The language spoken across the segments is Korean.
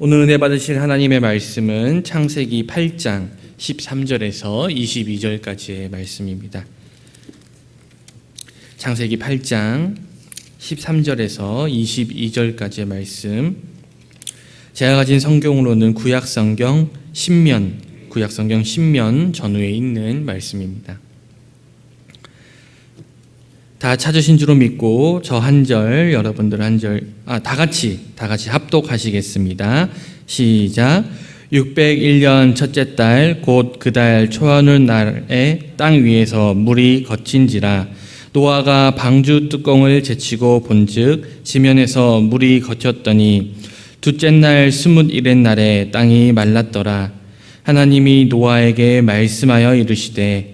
오늘 은혜 받으실 하나님의 말씀은 창세기 8장 13절에서 22절까지의 말씀입니다. 창세기 8장 13절에서 22절까지의 말씀. 제가 가진 성경으로는 구약 성경 10면, 구약 성경 10면 전후에 있는 말씀입니다. 다 찾으신 줄로 믿고 저 한 절 여러분들 한 절 아 다 같이 다 같이 합독하시겠습니다. 시작. 601년 첫째 달 곧 그 달 초하는 날에 땅 위에서 물이 거친지라 노아가 방주 뚜껑을 제치고 본즉 지면에서 물이 거쳤더니 둘째 날 스물일의 날에 땅이 말랐더라 하나님이 노아에게 말씀하여 이르시되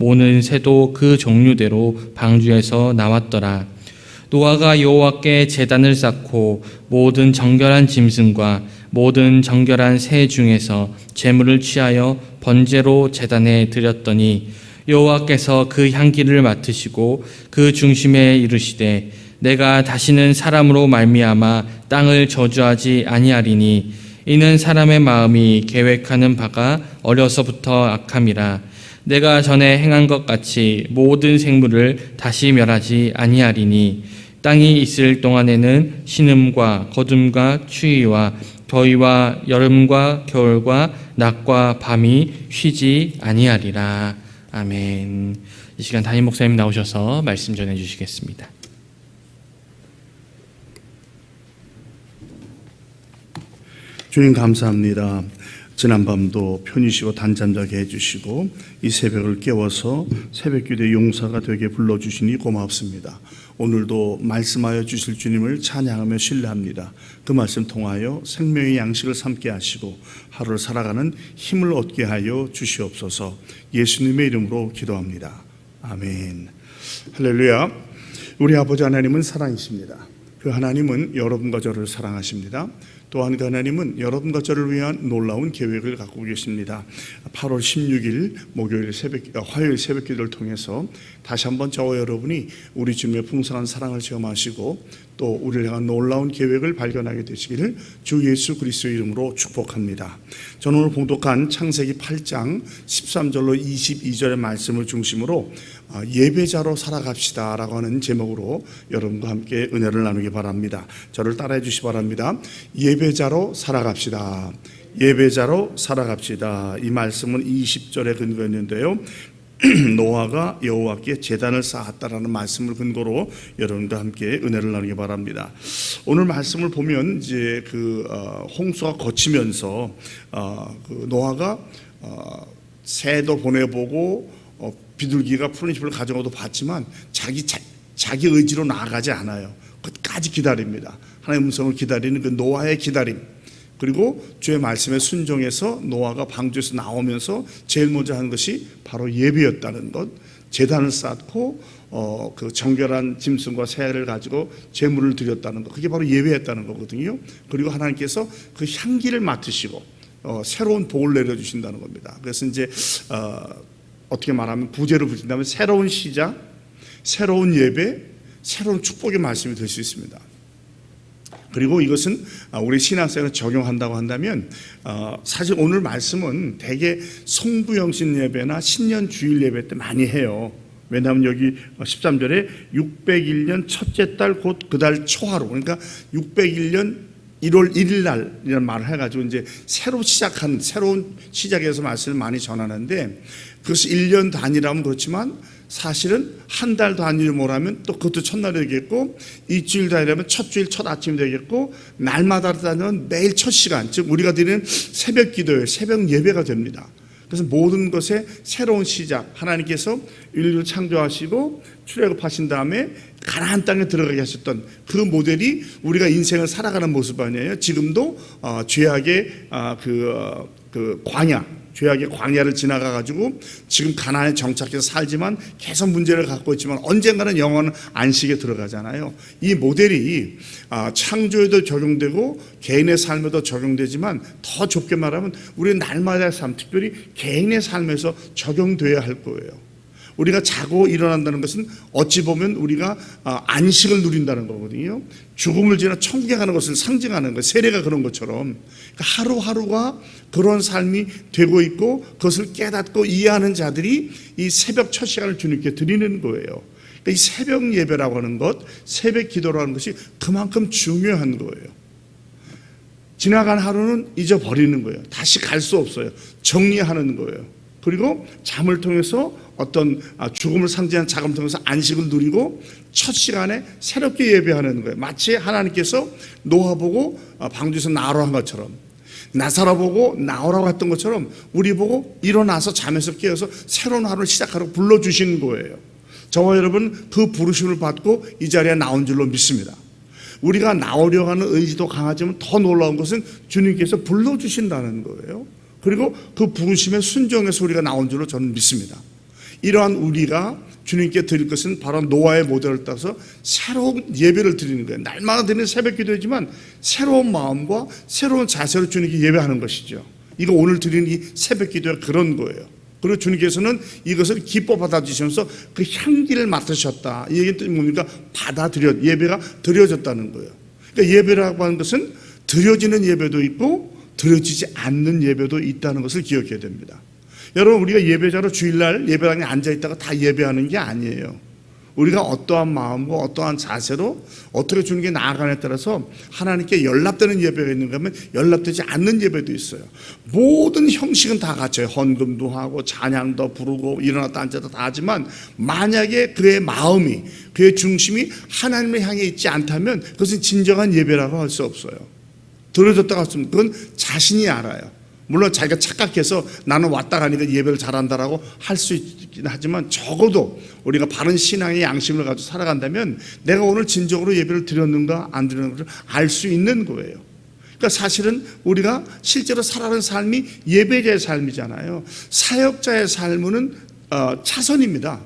모든 새도 그 종류대로 방주에서 나왔더라. 노아가 여호와께 제단을 쌓고 모든 정결한 짐승과 모든 정결한 새 중에서 제물을 취하여 번제로 제단에 드렸더니 여호와께서 그 향기를 맡으시고 그 중심에 이르시되 내가 다시는 사람으로 말미암아 땅을 저주하지 아니하리니 이는 사람의 마음이 계획하는 바가 어려서부터 악함이라 내가 전에 행한 것 같이 모든 생물을 다시 멸하지 아니하리니 땅이 있을 동안에는 신음과 거둠과 추위와 더위와 여름과 겨울과 낮과 밤이 쉬지 아니하리라 아멘. 이 시간 담임 목사님 나오셔서 말씀 전해 주시겠습니다. 주님 감사합니다. 지난밤도 편히 쉬고 단잠자게 해주시고 이 새벽을 깨워서 새벽기도의 용사가 되게 불러주시니 고맙습니다. 오늘도 말씀하여 주실 주님을 찬양하며 신뢰합니다. 그 말씀 통하여 생명의 양식을 삼게 하시고 하루를 살아가는 힘을 얻게 하여 주시옵소서 예수님의 이름으로 기도합니다. 아멘. 할렐루야. 우리 아버지 하나님은 사랑이십니다. 그 하나님은 여러분과 저를 사랑하십니다. 또한 그 하나님은 여러분과 저를 위한 놀라운 계획을 갖고 계십니다. 8월 16일 목요일 새벽 어, 화요일 새벽 기도를 통해서 다시 한번 저와 여러분이 우리 주님의 풍성한 사랑을 체험하시고 또 우리를 향한 놀라운 계획을 발견하게 되시기를 주 예수 그리스도의 이름으로 축복합니다. 저는 오늘 봉독한 창세기 8장 13절로 22절의 말씀을 중심으로 아, 예배자로 살아갑시다라고 하는 제목으로 여러분과 함께 은혜를 나누기 바랍니다. 저를 따라해 주시 기 바랍니다. 예배자로 살아갑시다. 예배자로 살아갑시다. 이 말씀은 20절에 근거했는데요. 노아가 여호와께 제단을 쌓았다라는 말씀을 근거로 여러분과 함께 은혜를 나누기 바랍니다. 오늘 말씀을 보면 이제 그 어, 홍수가 거치면서 어, 그 노아가 어, 새도 보내보고 어, 비둘기가 푸른 잎을 가져가도 봤지만 자기 자, 자기 의지로 나아가지 않아요. 끝까지 기다립니다. 하나님의 음성을 기다리는 그 노아의 기다림. 그리고 주의 말씀에 순종해서 노아가 방주에서 나오면서 제일 먼저 한 것이 바로 예배였다는 것. 재단을 쌓고 어, 그 정결한 짐승과 새를 가지고 제물을 드렸다는 것. 그게 바로 예배였다는 거거든요. 그리고 하나님께서 그 향기를 맡으시고 어, 새로운 복을 내려주신다는 겁니다. 그래서 이제 어, 어떻게 말하면 부제를 붙인다면 새로운 시작, 새로운 예배, 새로운 축복의 말씀이 될 수 있습니다. 그리고 이것은 우리 신앙생활에 적용한다고 한다면 어, 사실 오늘 말씀은 대개 성부영신 예배나 신년 주일 예배 때 많이 해요. 왜냐하면 여기 13절에 601년 첫째 달 곧 그 달 초하루 그러니까 601년 1월 1일 날이라는 말을 해가지고 이제 새로 시작한 새로운 시작에서 말씀을 많이 전하는데 그것이 1년 단위라면 그렇지만 사실은 한 달 단위로 뭐라면 또 그것도 첫날이 되겠고 일주일 단위라면 첫 주일 첫 아침이 되겠고 날마다 다니면 매일 첫 시간 즉 우리가 드리는 새벽 기도회 새벽 예배가 됩니다. 그래서 모든 것의 새로운 시작 하나님께서 인류를 창조하시고 출애굽하신 다음에 가나안 땅에 들어가게 하셨던 그 모델이 우리가 인생을 살아가는 모습 아니에요. 지금도 어, 죄악의 아, 그, 어, 그 광야, 죄악의 광야를 지나가 가지고 지금 가나안에 정착해서 살지만 계속 문제를 갖고 있지만 언젠가는 영원한 안식에 들어가잖아요. 이 모델이 아, 창조에도 적용되고 개인의 삶에도 적용되지만 더 좁게 말하면 우리 날마다의 삶, 특별히 개인의 삶에서 적용돼야 할 거예요. 우리가 자고 일어난다는 것은 어찌 보면 우리가 아, 안식을 누린다는 거거든요. 죽음을 지나 천국에 가는 것을 상징하는 거, 세례가 그런 것처럼 그러니까 하루하루가 그런 삶이 되고 있고 그것을 깨닫고 이해하는 자들이 이 새벽 첫 시간을 주님께 드리는 거예요. 그러니까 이 새벽 예배라고 하는 것, 새벽 기도라는 것이 그만큼 중요한 거예요. 지나간 하루는 잊어버리는 거예요. 다시 갈 수 없어요. 정리하는 거예요. 그리고 잠을 통해서 어떤 아, 죽음을 상징하는 자금을 통해서 안식을 누리고 첫 시간에 새롭게 예배하는 거예요. 마치 하나님께서 노아 보고 아, 방주에서 나오라 한 것처럼 나사라 보고 나오라고 했던 것처럼 우리 보고 일어나서 잠에서 깨어서 새로운 하루를 시작하라고 불러주신 거예요. 저와 여러분 그 부르심을 받고 이 자리에 나온 줄로 믿습니다. 우리가 나오려 하는 의지도 강하지만 더 놀라운 것은 주님께서 불러주신다는 거예요. 그리고 그 부르심에 순종해서 우리가 나온 줄로 저는 믿습니다. 이러한 우리가 주님께 드릴 것은 바로 노아의 모델을 따서 새로운 예배를 드리는 거예요. 날마다 드리는 새벽 기도이지만 새로운 마음과 새로운 자세로 주님께 예배하는 것이죠. 이거 오늘 드리는 이 새벽 기도가 그런 거예요. 그리고 주님께서는 이것을 기뻐 받아주시면서 그 향기를 맡으셨다. 이 얘기는 뭡니까? 받아들여, 예배가 드려졌다는 거예요. 그러니까 예배라고 하는 것은 드려지는 예배도 있고 드려지지 않는 예배도 있다는 것을 기억해야 됩니다. 여러분 우리가 예배자로 주일날 예배당에 앉아 있다가 다 예배하는 게 아니에요. 우리가 어떠한 마음과 어떠한 자세로 어떻게 주님께 나아가냐에 따라서 하나님께 연락되는 예배가 있는가 하면 연락되지 않는 예배도 있어요. 모든 형식은 다 같아요. 헌금도 하고 찬양도 부르고 일어났다 앉았다 다 하지만 만약에 그의 마음이 그의 중심이 하나님을 향해 있지 않다면 그것은 진정한 예배라고 할 수 없어요. 들어졌다가 없으면 그건 자신이 알아요. 물론 자기가 착각해서 나는 왔다 가니까 예배를 잘한다라고 할 수 있긴 하지만 적어도 우리가 바른 신앙의 양심을 가지고 살아간다면 내가 오늘 진정으로 예배를 드렸는가 안 드렸는가를 알 수 있는 거예요. 그러니까 사실은 우리가 실제로 살아가는 삶이 예배자의 삶이잖아요. 사역자의 삶은 어, 차선입니다.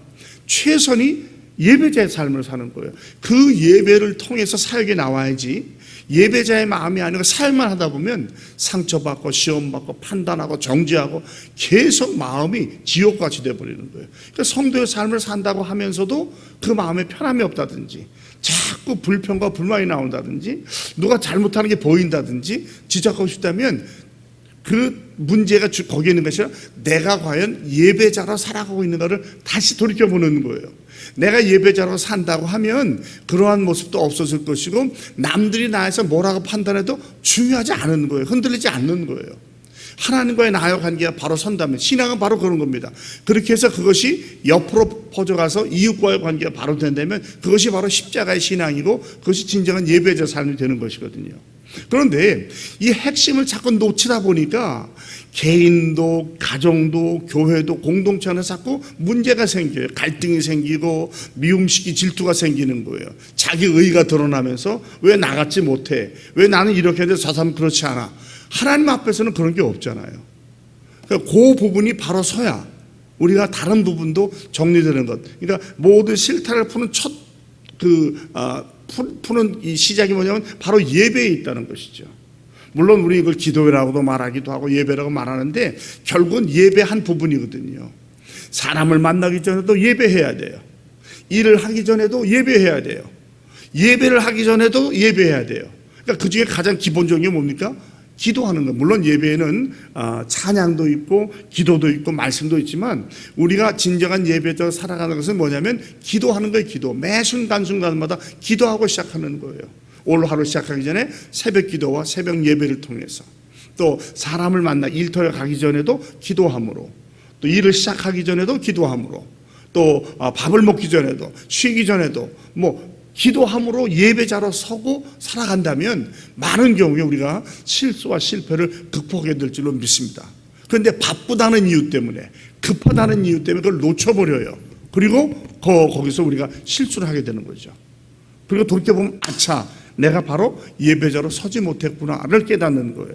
최선이 예배자의 삶을 사는 거예요. 그 예배를 통해서 사역에 나와야지 예배자의 마음이 아니고 삶을 하다 보면 상처받고 시험받고 판단하고 정죄하고 계속 마음이 지옥같이 돼버리는 거예요. 그러니까 성도의 삶을 산다고 하면서도 그 마음에 편함이 없다든지 자꾸 불평과 불만이 나온다든지 누가 잘못하는 게 보인다든지 지적하고 싶다면 그 문제가 주- 거기에 있는 것이 아니라 내가 과연 예배자로 살아가고 있는가를 다시 돌이켜보는 거예요. 내가 예배자로 산다고 하면 그러한 모습도 없어질 것이고 남들이 나에서 뭐라고 판단해도 중요하지 않은 거예요. 흔들리지 않는 거예요. 하나님과의 나의 관계가 바로 선다면 신앙은 바로 그런 겁니다. 그렇게 해서 그것이 옆으로 퍼져가서 이웃과의 관계가 바로 된다면 그것이 바로 십자가의 신앙이고 그것이 진정한 예배자 삶이 되는 것이거든요. 그런데 이 핵심을 자꾸 놓치다 보니까 개인도 가정도 교회도 공동체 안에 자꾸 문제가 생겨요. 갈등이 생기고 미움시기 질투가 생기는 거예요. 자기 의가 드러나면서 왜 나같지 못해? 왜 나는 이렇게 했는데 저 사람 그렇지 않아? 하나님 앞에서는 그런 게 없잖아요. 그러니까 그 부분이 바로 서야 우리가 다른 부분도 정리되는 것. 그러니까 모든 실타를 푸는 첫그 아, 푸- 푸는 이 시작이 뭐냐면 바로 예배에 있다는 것이죠. 물론 우리 이걸 기도회라고도 말하기도 하고 예배라고 말하는데 결국은 예배 한 부분이거든요. 사람을 만나기 전에도 예배해야 돼요. 일을 하기 전에도 예배해야 돼요. 예배를 하기 전에도 예배해야 돼요. 그러니까 그 중에 가장 기본적인 게 뭡니까? 기도하는 거. 물론 예배에는 아, 찬양도 있고 기도도 있고 말씀도 있지만 우리가 진정한 예배자로 살아가는 것은 뭐냐면 기도하는 거예요. 기도. 매 순간 순간마다 기도하고 시작하는 거예요. 오늘 하루 시작하기 전에 새벽 기도와 새벽 예배를 통해서 또 사람을 만나 일터에 가기 전에도 기도함으로 또 일을 시작하기 전에도 기도함으로 또 아, 밥을 먹기 전에도 쉬기 전에도 뭐 기도함으로 예배자로 서고 살아간다면 많은 경우에 우리가 실수와 실패를 극복하게 될 줄로 믿습니다. 그런데 바쁘다는 이유 때문에 급하다는 이유 때문에 그걸 놓쳐버려요. 그리고 거, 거기서 우리가 실수를 하게 되는 거죠. 그리고 돌이켜보면 아차 내가 바로 예배자로 서지 못했구나를 깨닫는 거예요.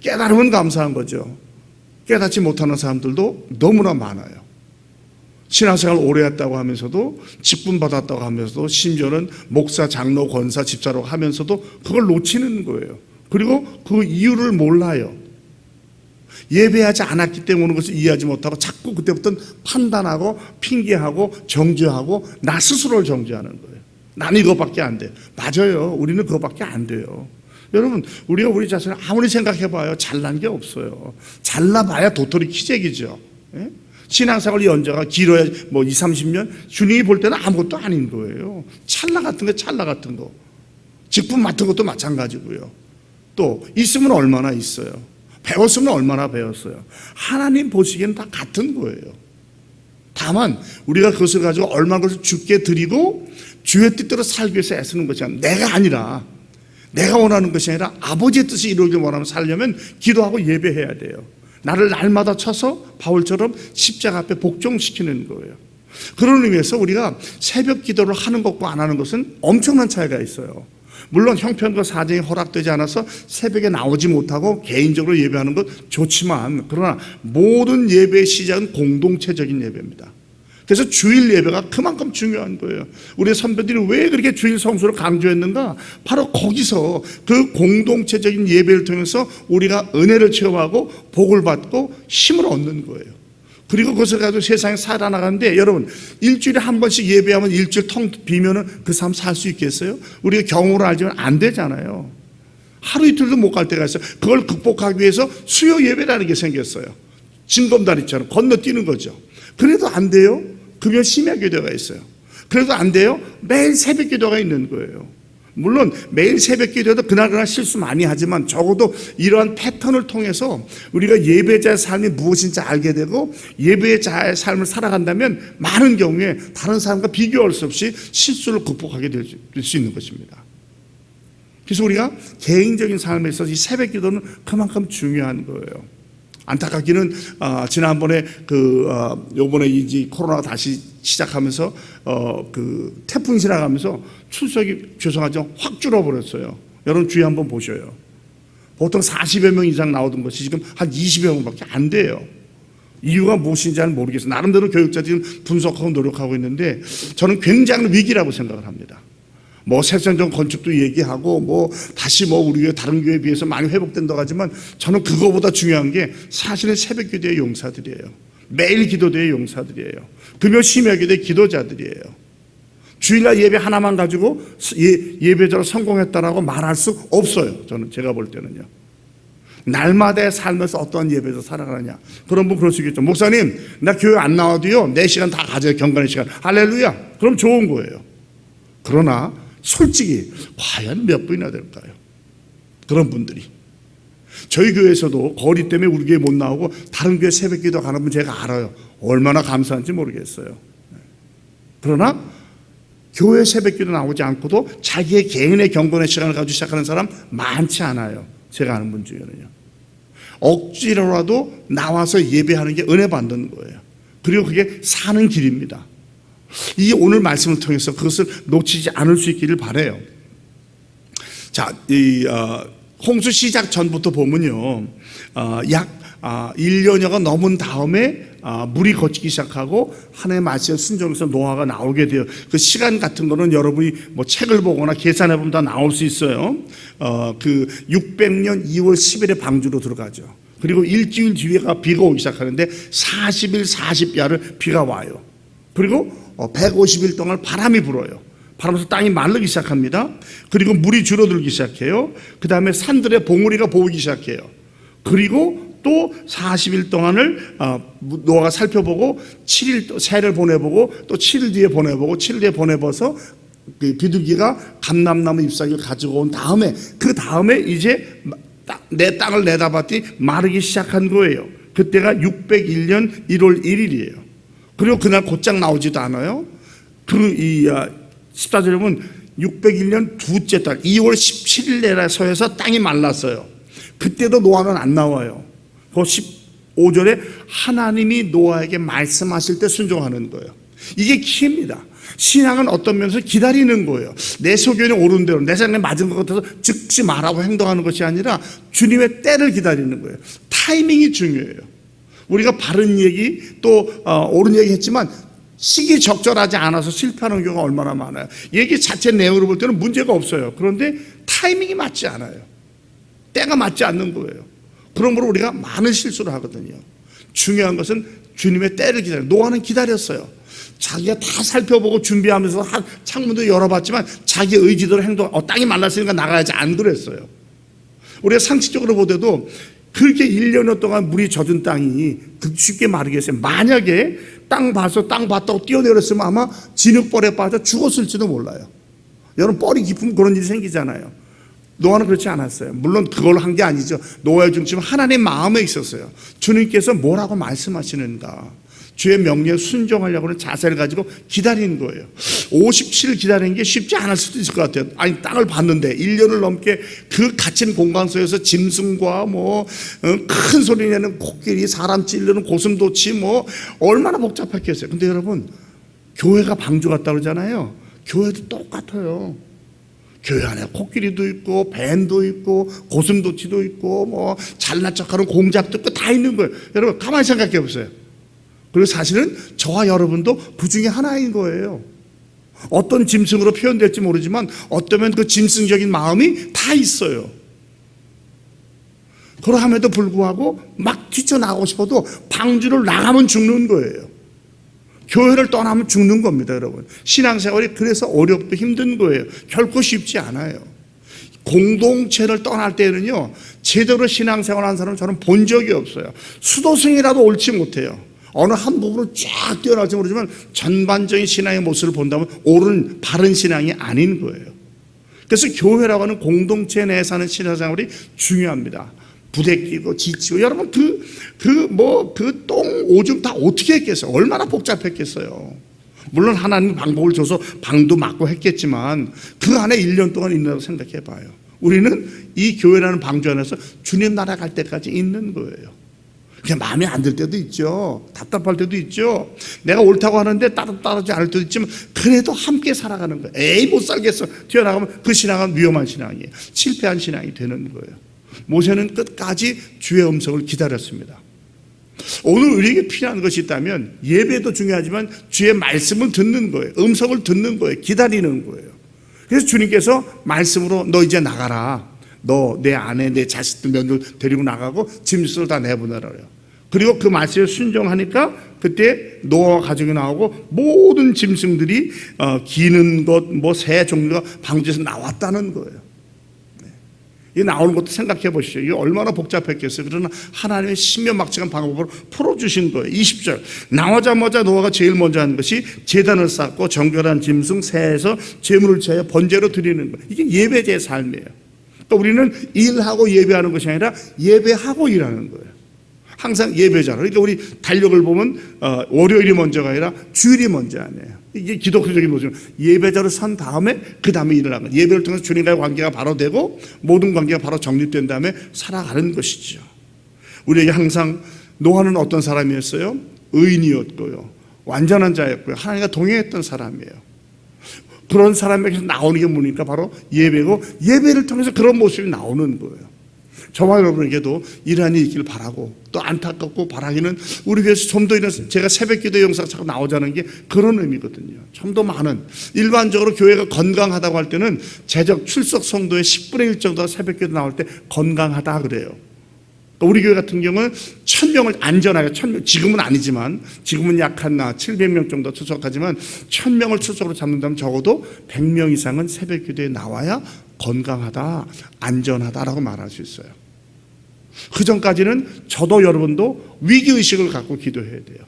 깨달으면 감사한 거죠. 깨닫지 못하는 사람들도 너무나 많아요. 신앙생활 오래 했다고 하면서도 직분 받았다고 하면서도 심지어는 목사, 장로, 권사, 집사라고 하면서도 그걸 놓치는 거예요. 그리고 그 이유를 몰라요. 예배하지 않았기 때문에 것을 이해하지 못하고 자꾸 그때부터 판단하고 핑계하고 정죄하고 나 스스로를 정죄하는 거예요. 나는 이것밖에 안 돼요. 맞아요. 우리는 그것밖에 안 돼요. 여러분, 우리가 우리 자신을 아무리 생각해봐요. 잘난 게 없어요. 잘나봐야 도토리 키재기죠. 예? 신앙생활 연자가 길어야 뭐 2, 30년 주님이 볼 때는 아무것도 아닌 거예요. 찰나 같은 거, 찰나 같은 거. 직분 맡은 것도 마찬가지고요. 또 있으면 얼마나 있어요. 배웠으면 얼마나 배웠어요. 하나님 보시기에는 다 같은 거예요. 다만 우리가 그것을 가지고 얼마나 것을 주께 드리고 주의 뜻대로 살기 위해서 애쓰는 것이 아니라 내가 아니라 내가 원하는 것이 아니라 아버지의 뜻이 이루어지길 원하면 살려면 기도하고 예배해야 돼요. 나를 날마다 쳐서 바울처럼 십자가 앞에 복종시키는 거예요. 그런 의미에서 우리가 새벽 기도를 하는 것과 안 하는 것은 엄청난 차이가 있어요. 물론 형편과 사정이 허락되지 않아서 새벽에 나오지 못하고 개인적으로 예배하는 것 좋지만 그러나 모든 예배의 시작은 공동체적인 예배입니다. 그래서 주일 예배가 그만큼 중요한 거예요. 우리 선배들이 왜 그렇게 주일 성수를 강조했는가? 바로 거기서 그 공동체적인 예배를 통해서 우리가 은혜를 체험하고 복을 받고 힘을 얻는 거예요. 그리고 그것을 가지고 세상에 살아나가는데 여러분 일주일에 한 번씩 예배하면 일주일 텅 비면은 그 사람 살 수 있겠어요? 우리가 경험으로 알지만 안 되잖아요. 하루 이틀도 못 갈 때가 있어요. 그걸 극복하기 위해서 수요 예배라는 게 생겼어요. 징검다리처럼 건너뛰는 거죠. 그래도 안 돼요. 금요 심야 기도가 있어요. 그래도 안 돼요. 매일 새벽 기도가 있는 거예요. 물론 매일 새벽 기도도 그날 그날 실수 많이 하지만 적어도 이러한 패턴을 통해서 우리가 예배자의 삶이 무엇인지 알게 되고 예배자의 삶을 살아간다면 많은 경우에 다른 사람과 비교할 수 없이 실수를 극복하게 될 수 있는 것입니다. 그래서 우리가 개인적인 삶에 있어서 이 새벽 기도는 그만큼 중요한 거예요. 안타깝기는 아, 지난번에 그 아, 요번에 이제 코로나가 다시 시작하면서 어, 그 태풍이 지나가면서 출석이 죄송하죠 확 줄어버렸어요. 여러분 주의 한번 보셔요. 보통 40여 명 이상 나오던 것이 지금 한 20여 명밖에 안 돼요. 이유가 무엇인지는 모르겠어요. 나름대로 교육자들이 분석하고 노력하고 있는데 저는 굉장히 위기라고 생각을 합니다. 뭐 새천정 건축도 얘기하고 뭐 다시 뭐 우리 교회 다른 교회에 비해서 많이 회복된다고 하지만 저는 그거보다 중요한 게 사실은 새벽 기도의 용사들이에요. 매일 기도대의 용사들이에요. 금요 심야 기도의 기도자들이에요. 주일날 예배 하나만 가지고 예, 예배자로 성공했다라고 말할 수 없어요. 저는 제가 볼 때는요. 날마다의 삶에서 어떤 예배에서 살아가느냐. 그런 분 그럴 수 있겠죠. 목사님, 나 교회 안 나와도요, 내 시간 다 가져요. 경건의 시간. 할렐루야. 그럼 좋은 거예요. 그러나 솔직히 과연 몇 분이나 될까요? 그런 분들이. 저희 교회에서도 거리 때문에 우리 교회 못 나오고 다른 교회 새벽 기도 가는 분 제가 알아요. 얼마나 감사한지 모르겠어요. 그러나 교회 새벽 기도 나오지 않고도 자기의 개인의 경건의 시간을 가지고 시작하는 사람 많지 않아요. 제가 아는 분 중에는요. 억지로라도 나와서 예배하는 게 은혜 받는 거예요. 그리고 그게 사는 길입니다. 이 오늘 말씀을 통해서 그것을 놓치지 않을 수 있기를 바래요. 자, 이 어, 홍수 시작 전부터 보면요, 어, 약 아, 1년여가 넘은 다음에 아, 물이 걷기 시작하고 하나님의 말씀에 순종해서 노아가 나오게 돼요. 그 시간 같은 거는 여러분이 뭐 책을 보거나 계산해 보면 다 나올 수 있어요. 어, 그 600년 2월 10일에 방주로 들어가죠. 그리고 일주일 뒤에가 비가 오기 시작하는데 40일 40야를 비가 와요. 그리고 150일 동안 바람이 불어요. 바람에서 땅이 마르기 시작합니다. 그리고 물이 줄어들기 시작해요. 그 다음에 산들의 봉우리가 보이기 시작해요. 그리고 또 40일 동안을 어, 노아가 살펴보고 7일 새를 보내보고 또 7일 뒤에 보내보고 7일 뒤에 보내봐서 그 비둘기가 감람나무 잎사귀를 가지고 온 다음에 그 다음에 이제 내 땅을 내다봤더니 마르기 시작한 거예요. 그때가 601년 1월 1일이에요. 그리고 그날 곧장 나오지도 않아요. 그이 14절에 보면 601년 두째 달 2월 17일 내라서해서 땅이 말랐어요. 그때도 노아는 안 나와요. 그 15절에 하나님이 노아에게 말씀하실 때 순종하는 거예요. 이게 키입니다. 신앙은 어떤 면에서 기다리는 거예요. 내 소견이 옳은 대로 내 생각에 맞은 것 같아서 즉시 말하고 행동하는 것이 아니라 주님의 때를 기다리는 거예요. 타이밍이 중요해요. 우리가 바른 얘기 또 어, 옳은 얘기 했지만 시기 적절하지 않아서 실패하는 경우가 얼마나 많아요. 얘기 자체 내용으로 볼 때는 문제가 없어요. 그런데 타이밍이 맞지 않아요. 때가 맞지 않는 거예요. 그러므로 우리가 많은 실수를 하거든요. 중요한 것은 주님의 때를 기다려. 노아는 기다렸어요. 자기가 다 살펴보고 준비하면서 한 창문도 열어봤지만 자기 의지대로 행동, 어, 땅이 말랐으니까 나가야지 안 그랬어요. 우리가 상식적으로 보더라도 그렇게 1년 동안 물이 젖은 땅이 그 쉽게 마르겠어요. 만약에 땅 봐서 땅 봤다고 뛰어내렸으면 아마 진흙벌에 빠져 죽었을지도 몰라요. 여러분 뻘이 깊으면 그런 일이 생기잖아요. 노아는 그렇지 않았어요. 물론 그걸 한 게 아니죠. 노아의 중심은 하나님 마음에 있었어요. 주님께서 뭐라고 말씀하시는가. 주의 명령에 순종하려고 하는 자세를 가지고 기다리는 거예요. 57일 기다리는 게 쉽지 않을 수도 있을 것 같아요. 아니, 땅을 봤는데 1년을 넘게 그 갇힌 공간 속에서 짐승과 뭐, 어, 큰 소리 내는 코끼리, 사람 찌르는 고슴도치 뭐, 얼마나 복잡했겠어요. 근데 여러분, 교회가 방주 같다 그러잖아요. 교회도 똑같아요. 교회 안에 코끼리도 있고 밴도 있고 고슴도치도 있고 뭐 잘난 척하는 공작도 있고 다 있는 거예요. 여러분 가만히 생각해 보세요. 그리고 사실은 저와 여러분도 그 중에 하나인 거예요. 어떤 짐승으로 표현될지 모르지만 어쩌면 그 짐승적인 마음이 다 있어요. 그러함에도 불구하고 막 뛰쳐나가고 싶어도 방주를 나가면 죽는 거예요. 교회를 떠나면 죽는 겁니다, 여러분. 신앙생활이 그래서 어렵고 힘든 거예요. 결코 쉽지 않아요. 공동체를 떠날 때는요, 제대로 신앙생활 하는 사람을 저는 본 적이 없어요. 수도승이라도 옳지 못해요. 어느 한 부분은 쫙 뛰어날지 모르지만 전반적인 신앙의 모습을 본다면 옳은, 바른 신앙이 아닌 거예요. 그래서 교회라고 하는 공동체 내에 사는 신앙생활이 중요합니다. 부대끼고 지치고 여러분 그 그 뭐 그 똥 오줌 다 어떻게 했겠어요? 얼마나 복잡했겠어요. 물론 하나님 방법을 줘서 방도 맞고 했겠지만 그 안에 1년 동안 있는다고 생각해 봐요. 우리는 이 교회라는 방주 안에서 주님 나라 갈 때까지 있는 거예요. 그냥 마음에 안 들 때도 있죠. 답답할 때도 있죠. 내가 옳다고 하는데 따로 따르지 않을 때도 있지만 그래도 함께 살아가는 거예요. 에이 못 살겠어. 튀어나가면 그 신앙은 위험한 신앙이에요. 실패한 신앙이 되는 거예요. 모세는 끝까지 주의 음성을 기다렸습니다. 오늘 우리에게 필요한 것이 있다면 예배도 중요하지만 주의 말씀을 듣는 거예요. 음성을 듣는 거예요. 기다리는 거예요. 그래서 주님께서 말씀으로 너 이제 나가라. 너 내 아내 내 자식들 며느리 데리고 나가고 짐승을 다 내보내라 요. 그리고 그 말씀에 순종하니까 그때 노아와 가족이 나오고 모든 짐승들이 어, 기는 것, 뭐 새 종류가 방주에서 나왔다는 거예요. 이 나오는 것도 생각해 보시죠. 이게 얼마나 복잡했겠어요. 그러나 하나님의 신명막측한 방법으로 풀어주신 거예요. 20절. 나오자마자 노아가 제일 먼저 한 것이 재단을 쌓고 정결한 짐승 새에서 제물을 채워 번제로 드리는 거예요. 이게 예배제의 삶이에요. 또 우리는 일하고 예배하는 것이 아니라 예배하고 일하는 거예요. 항상 예배잖아요. 그러니까 우리 달력을 보면 어, 월요일이 먼저가 아니라 주일이 먼저 아니에요. 이게 기독교적인 모습. 예배자로 선 다음에 그 다음에 일을 하는 거예요. 예배를 통해서 주님과의 관계가 바로 되고 모든 관계가 바로 정립된 다음에 살아가는 것이죠. 우리에게 항상 노아는 어떤 사람이었어요? 의인이었고요. 완전한 자였고요. 하나님과 동행했던 사람이에요. 그런 사람에게서 나오는 게 뭐니까 바로 예배고 예배를 통해서 그런 모습이 나오는 거예요. 저와 여러분에게도 이러한 일이 있기를 바라고 또 안타깝고 바라기는 우리 교회에서 좀 더 이런 제가 새벽 기도 영상 자꾸 나오자는 게 그런 의미거든요. 좀 더 많은 일반적으로 교회가 건강하다고 할 때는 재적 출석 성도의 10분의 1 정도가 새벽 기도 나올 때 건강하다 그래요. 또 우리 교회 같은 경우는 천 명을 안전하게 천 명, 지금은 아니지만 지금은 약한 700명 정도 출석하지만 천 명을 출석으로 잡는다면 적어도 100명 이상은 새벽 기도에 나와야 건강하다, 안전하다라고 말할 수 있어요. 그 전까지는 저도 여러분도 위기 의식을 갖고 기도해야 돼요.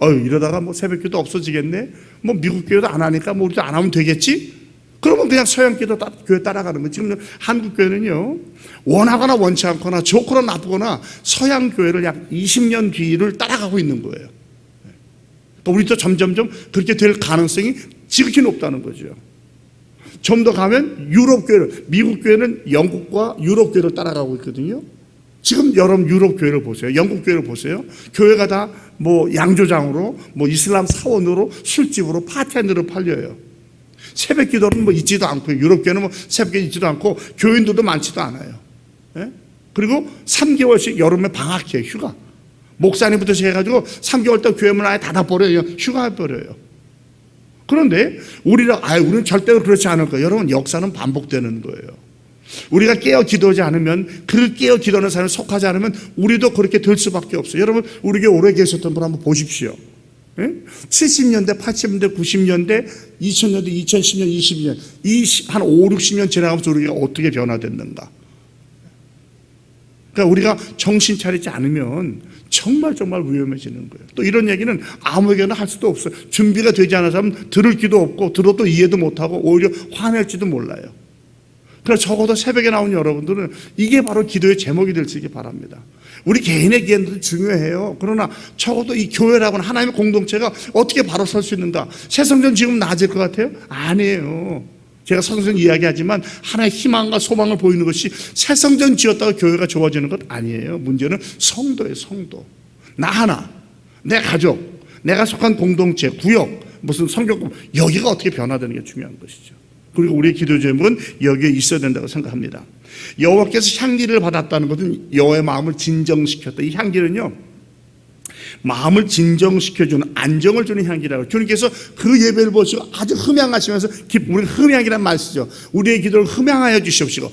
어 이러다가 뭐 새벽 기도 없어지겠네. 뭐 미국 교회도 안 하니까 뭐 우리도 안 하면 되겠지. 그러면 그냥 서양 기도 따, 교회 따라가는 거예요. 지금 한국 교회는요, 원하거나 원치 않거나 좋거나 나쁘거나 서양 교회를 약 20년 뒤를 따라가고 있는 거예요. 또 우리도 점점점 그렇게 될 가능성이 지극히 높다는 거죠. 좀 더 가면 유럽 교회를, 미국 교회는 영국과 유럽 교회를 따라가고 있거든요. 지금 여러분 유럽 교회를 보세요. 영국 교회를 보세요. 교회가 다 뭐 양조장으로 뭐 이슬람 사원으로 술집으로 파티한으로 팔려요. 새벽 기도는 뭐 있지도 않고 유럽 교회는 뭐 새벽 기도 있지도 않고 교인들도 많지도 않아요. 예? 그리고 3개월씩 여름에 방학해요. 휴가. 목사님부터 시작해가지고 3개월 동안 교회 문 아예 닫아버려요. 휴가 버려요. 그런데 우리가 아 우리는 절대로 그렇지 않을 거예요. 여러분 역사는 반복되는 거예요. 우리가 깨어 기도하지 않으면 그 깨어 기도하는 사람에 속하지 않으면 우리도 그렇게 될 수밖에 없어요. 여러분 우리 교회 오래 계셨던 분 한번 보십시오. 예? 70년대, 80년대, 90년대, 2000년대, 2010년, 22년 이한 5, 60년 지나가면서 우리가 어떻게 변화됐는가? 그러니까 우리가 정신 차리지 않으면 정말 정말 위험해지는 거예요. 또 이런 얘기는 아무에게나 할 수도 없어요. 준비가 되지 않아서 하면 들을 기도 없고 들어도 이해도 못하고 오히려 화낼지도 몰라요. 그래서 적어도 새벽에 나온 여러분들은 이게 바로 기도의 제목이 될 수 있기 바랍니다. 우리 개인의 기도도 중요해요. 그러나 적어도 이 교회라고는 하나님의 공동체가 어떻게 바로 설 수 있는가? 새성전 지금 나아질 것 같아요? 아니에요. 제가 성전 이야기하지만 하나의 희망과 소망을 보이는 것이 새성전 지었다고 교회가 좋아지는 것 아니에요. 문제는 성도예요, 성도. 나 하나, 내 가족, 내가 속한 공동체, 구역, 무슨 성경 여기가 어떻게 변화되는 게 중요한 것이죠. 그리고 우리의 기도 제목은 여기에 있어야 된다고 생각합니다. 여호와께서 향기를 받았다는 것은 여호와의 마음을 진정시켰다. 이 향기는요. 마음을 진정시켜주는 안정을 주는 향기라고 주님께서 그 예배를 보시고 아주 흠양하시면서 우리 흠양이란 말 쓰죠 우리의 기도를 흠양하여 주시옵시고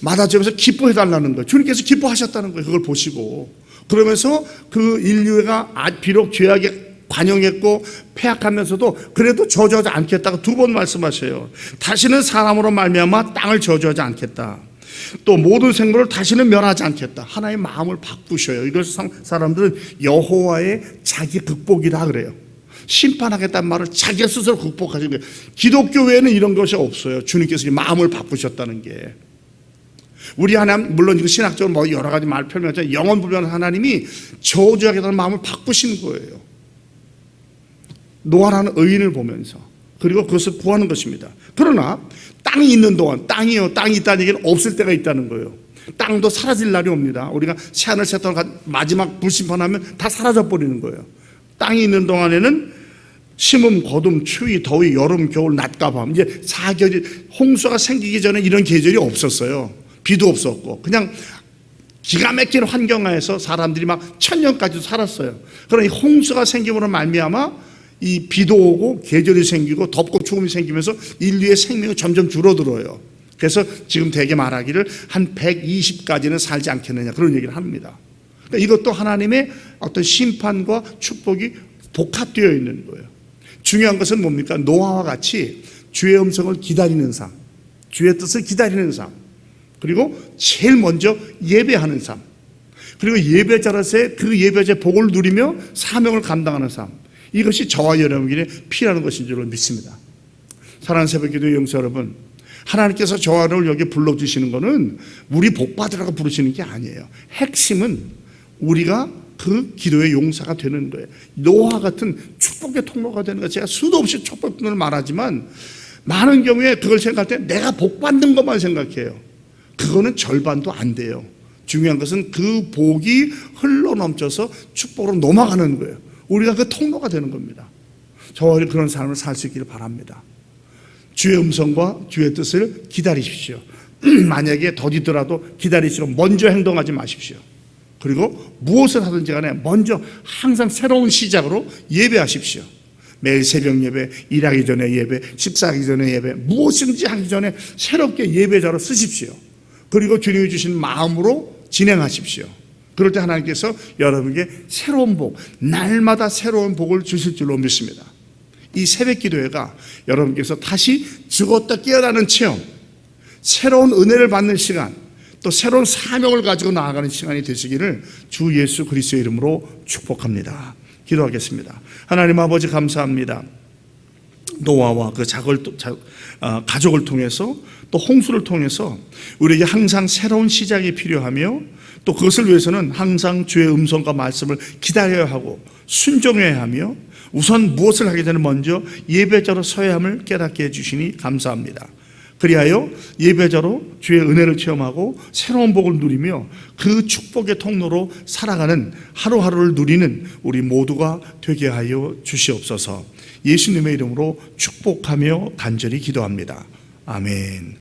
맞아주면서 기뻐해 달라는 거예요 주님께서 기뻐하셨다는 거예요 그걸 보시고 그러면서 그 인류가 아, 비록 죄악에 관영했고 폐악하면서도 그래도 저주하지 않겠다고 두 번 말씀하셔요 다시는 사람으로 말미암아 땅을 저주하지 않겠다 또 모든 생물을 다시는 멸하지 않겠다. 하나의 마음을 바꾸셔요. 이것을 사람들은 여호와의 자기 극복이라 그래요. 심판하겠다는 말을 자기 스스로 극복하신 거예요. 기독교 외에는 이런 것이 없어요. 주님께서 이 마음을 바꾸셨다는 게. 우리 하나님 물론 이거 신학적으로 뭐 여러 가지 말 표현하지만 영원 불변한 하나님이 저주하겠다는 마음을 바꾸신 거예요. 노아라는 의인을 보면서 그리고 그것을 구하는 것입니다. 그러나 땅이 있는 동안 땅이요 땅이 있다는 얘기는 없을 때가 있다는 거예요. 땅도 사라질 날이 옵니다. 우리가 새하늘 새땅 마지막 불심판하면 다 사라져 버리는 거예요. 땅이 있는 동안에는 심음, 거둠, 추위, 더위, 여름, 겨울, 낮과 밤 이제 사계절이 홍수가 생기기 전에 이런 계절이 없었어요. 비도 없었고 그냥 기가 막힌 환경하에서 사람들이 막 천년까지도 살았어요. 그러나 이 홍수가 생김으로 말미암아 이 비도 오고 계절이 생기고 덥고 추움이 생기면서 인류의 생명이 점점 줄어들어요. 그래서 지금 대개 말하기를 한 120까지는 살지 않겠느냐 그런 얘기를 합니다. 그러니까 이것도 하나님의 어떤 심판과 축복이 복합되어 있는 거예요. 중요한 것은 뭡니까? 노아와 같이 주의 음성을 기다리는 삶, 주의 뜻을 기다리는 삶, 그리고 제일 먼저 예배하는 삶, 그리고 예배자로서의 그 예배자의 복을 누리며 사명을 감당하는 삶. 이것이 저와 여러분에게 필요한 것인 줄 믿습니다. 사랑하는 새벽기도 영사 여러분, 하나님께서 저와 를 여기 불러주시는 것은 우리 복받으라고 부르시는 게 아니에요. 핵심은 우리가 그 기도의 용사가 되는 거예요. 노아 같은 축복의 통로가 되는 거예요. 제가 수도 없이 축복을 말하지만 많은 경우에 그걸 생각할 때 내가 복받는 것만 생각해요. 그거는 절반도 안 돼요. 중요한 것은 그 복이 흘러 넘쳐서 축복으로 넘어가는 거예요. 우리가 그 통로가 되는 겁니다. 저와 그런 삶을 살 수 있기를 바랍니다. 주의 음성과 주의 뜻을 기다리십시오. 만약에 더디더라도 기다리시고 먼저 행동하지 마십시오. 그리고 무엇을 하든지 간에 먼저 항상 새로운 시작으로 예배하십시오. 매일 새벽 예배, 일하기 전에 예배, 식사하기 전에 예배, 무엇인지 하기 전에 새롭게 예배자로 쓰십시오. 그리고 주님이 주신 마음으로 진행하십시오. 그럴 때 하나님께서 여러분에게 새로운 복, 날마다 새로운 복을 주실 줄로 믿습니다. 이 새벽 기도회가 여러분께서 다시 죽었다 깨어나는 체험, 새로운 은혜를 받는 시간, 또 새로운 사명을 가지고 나아가는 시간이 되시기를 주 예수 그리스도의 이름으로 축복합니다. 기도하겠습니다. 하나님 아버지 감사합니다. 노아와 그 작을, 아, 가족을 통해서 또 홍수를 통해서 우리에게 항상 새로운 시작이 필요하며 또 그것을 위해서는 항상 주의 음성과 말씀을 기다려야 하고 순종해야 하며 우선 무엇을 하기 전에 먼저 예배자로 서야 함을 깨닫게 해주시니 감사합니다. 그리하여 예배자로 주의 은혜를 체험하고 새로운 복을 누리며 그 축복의 통로로 살아가는 하루하루를 누리는 우리 모두가 되게 하여 주시옵소서. 예수님의 이름으로 축복하며 간절히 기도합니다. 아멘.